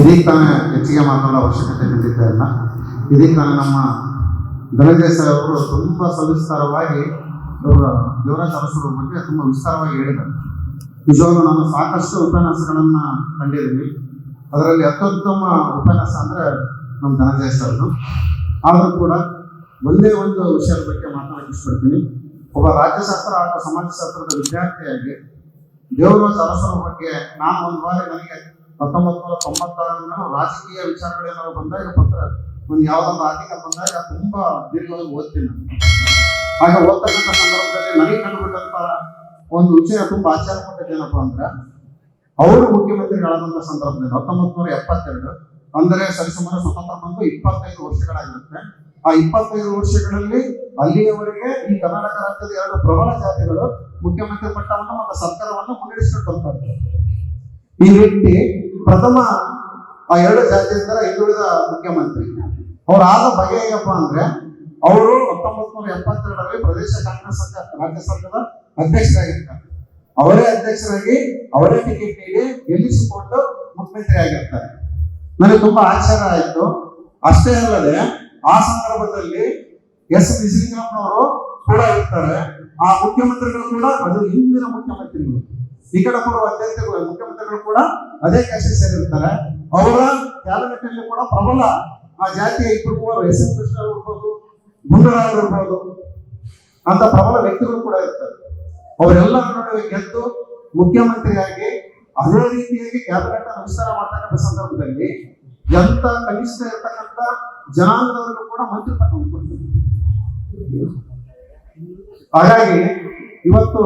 ಇದೀಗ ತಾನೇ ಹೆಚ್ಚಿಗೆ ಮಾತಾಡೋ ಅವಶ್ಯಕತೆ ಬಿದ್ದಿದ್ದೇ ಇಲ್ಲ ಇದೀಗ ತಾನೇ ನಮ್ಮ ಧನಂಜಯ ಸರ್ ಅವರು ತುಂಬ ಸವಿಸ್ತಾರವಾಗಿ ಇವರ ದೇವರಾಜ ಅರಸರ ಬಗ್ಗೆ ತುಂಬ ವಿಸ್ತಾರವಾಗಿ ಹೇಳಿದ್ದಾರೆ. ನಿಜವಾಗ್ಲೂ ನಾನು ಸಾಕಷ್ಟು ಉಪನ್ಯಾಸಗಳನ್ನು ಕಂಡಿದ್ದೀನಿ. ಅದರಲ್ಲಿ ಅತ್ಯುತ್ತಮ ಉಪನ್ಯಾಸ ಅಂದರೆ ನಮ್ಮ ಧನಂಜಯ ಸರ್ದು ಆದರೂ ಕೂಡ ಒಂದೇ ಒಂದು ವಿಷಯದ ಬಗ್ಗೆ ಮಾತನಾಡಕ್ಕೆ ಇಷ್ಟಪಡ್ತೀನಿ. ಒಬ್ಬ ರಾಜ್ಯಶಾಸ್ತ್ರ ಹಾಗೂ ಸಮಾಜಶಾಸ್ತ್ರದ ವಿದ್ಯಾರ್ಥಿಯಾಗಿ ದೇವರ ಅರಸರ ಬಗ್ಗೆ ನಾನು ಒಂದು ಬಾರಿ ನನಗೆ ಹತ್ತೊಂಬತ್ತು ನೂರ ತೊಂಬತ್ತಾರರಿಂದ ರಾಜಕೀಯ ವಿಚಾರಗಳೇನಾದ್ರು ಬಂದಾಗ ಪತ್ರ, ಒಂದು ಯಾವ್ದೊಂದು ಆರ್ಥಿಕ ಬಂದಾಗ ತುಂಬಾ ದೀರ್ಘವಾಗಿ ಓದ್ತೀನಿ. ಆಗ ಓದ್ತಕ್ಕಂಥ ಸಂದರ್ಭದಲ್ಲಿ ನನಗೆ ಕಂಡುಬಿಟ್ಟಂತ ಒಂದು ವಿಷಯ ತುಂಬಾ ಆಚಾರ ಪಟ್ಟಿದ್ದೇನಪ್ಪ ಅಂದ್ರೆ, ಅವರು ಮುಖ್ಯಮಂತ್ರಿಗಳಾದಂತ ಸಂದರ್ಭದಲ್ಲಿ ಹತ್ತೊಂಬತ್ತು ನೂರ ಎಪ್ಪತ್ತೆರಡು, ಅಂದರೆ ಸರಿಸುಮಾರು ಸ್ವತಂತ್ರ ಬಂದು ಇಪ್ಪತ್ತೈದು ವರ್ಷಗಳಾಗಿರುತ್ತೆ ಆ ಇಪ್ಪತ್ತೈದು ವರ್ಷಗಳಲ್ಲಿ ಅಲ್ಲಿಯವರೆಗೆ ಈ ಕರ್ನಾಟಕ ರಾಜ್ಯದ ಎರಡು ಪ್ರಬಲ ಜಾತಿಗಳು ಮುಖ್ಯಮಂತ್ರಿ ಪಟ್ಟವನ್ನು ಮತ್ತು ಸರ್ಕಾರವನ್ನು ಮುನ್ನಡೆಸಿಕೊಂಡು ಈ ವ್ಯಕ್ತಿ ಪ್ರಥಮ, ಆ ಎರಡು ಜಾತಿಯಿಂದ ಹಿಂದುಳಿದ ಮುಖ್ಯಮಂತ್ರಿ. ಅವ್ರು ಆದ ಬಗೆ ಹೇಗಪ್ಪ ಅಂದ್ರೆ, ಅವರು ಹತ್ತೊಂಬತ್ ನೂರ ಎಪ್ಪತ್ತೆರಡರಲ್ಲಿ ಪ್ರದೇಶ ಕಾಂಗ್ರೆಸ್ ಸರ್ಕಾರ ರಾಜ್ಯ ಸರ್ಕಾರದ ಅಧ್ಯಕ್ಷರಾಗಿರ್ತಾರೆ. ಅವರೇ ಅಧ್ಯಕ್ಷರಾಗಿ, ಅವರೇ ಟಿಕೆಟ್ ನೀಡಿ ಗೆಲ್ಲಿಸಿಕೊಂಡು ಮುಖ್ಯಮಂತ್ರಿ ಆಗಿರ್ತಾರೆ. ನನಗೆ ತುಂಬಾ ಆಶ್ಚರ್ಯ ಆಯಿತು. ಅಷ್ಟೇ ಅಲ್ಲದೆ, ಆ ಸಂದರ್ಭದಲ್ಲಿ ಎಸ್ ನಿಜಲಿಂಗಪ್ಪನವರು ಕೂಡ ಇರ್ತಾರೆ. ಆ ಮುಖ್ಯಮಂತ್ರಿಗಳು ಕೂಡ, ಅದು ಹಿಂದಿನ ಮುಖ್ಯಮಂತ್ರಿಗಳು. ಕಡೆ ಕೊಡುವ ಮುಖ್ಯಮಂತ್ರಿಗಳು ಕೂಡ ಅದೇ ಕಾಶಿ ಸೇರಿರ್ತಾರೆ. ಅವರ ಕ್ಯಾಬಿನೆಟ್ ಅಲ್ಲಿ ಕೂಡ ಪ್ರಬಲ ಆ ಜಾತಿಯ ಇಬ್ಬರು ಮೂವರು ಎಸ್ ಎಂ ಕೃಷ್ಣ ಇರ್ಬೋದು ಗುಂಡರಾಜ್ ಇರ್ಬೋದು ಅಂತ ಪ್ರಬಲ ವ್ಯಕ್ತಿಗಳು ಕೂಡ ಇರ್ತಾರೆ. ಅವರೆಲ್ಲ ನಡುವೆ ಗೆದ್ದು ಮುಖ್ಯಮಂತ್ರಿಯಾಗಿ ಅದೇ ರೀತಿಯಾಗಿ ಕ್ಯಾಬಿನೆಟ್ ಅನ್ನು ವಿಸ್ತಾರ ಮಾಡ್ತಕ್ಕಂಥ ಸಂದರ್ಭದಲ್ಲಿ ಎಂತ ಕನಿಷ್ಠ ಇರ್ತಕ್ಕಂಥ ಜನಾಂಗದವರಿಗೂ ಕೂಡ ಮಂತ್ರಿ ಪಟ್ಟ ಹಾಗಾಗಿ ಇವತ್ತು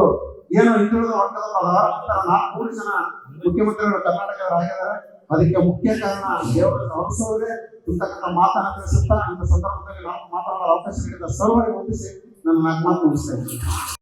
ಏನು ಹಿಂದುಳಿದ ವರ್ಗದ ಹಲವಾರು ನಾಲ್ಕು ಮೂರು ಜನ ಮುಖ್ಯಮಂತ್ರಿಗಳು ಕರ್ನಾಟಕದವರಾಗಿದ್ದಾರೆ ಅದಕ್ಕೆ ಮುಖ್ಯ ಕಾರಣ ದೇವರ ಅರಸವರೇ ಇಂತಕ್ಕಂಥ ಮಾತನ್ನ ತಿಳಿಸುತ್ತಾ, ಇಂಥ ಸಂದರ್ಭದಲ್ಲಿ ನಾವು ಮಾತನಾಡಲು ಅವಕಾಶ ನೀಡಿದ ಸರ್ವರಿಗೆ ವಂದಿಸಿ ನನ್ನ ಮಾತು ಮುಗಿಸ್ತೇನೆ.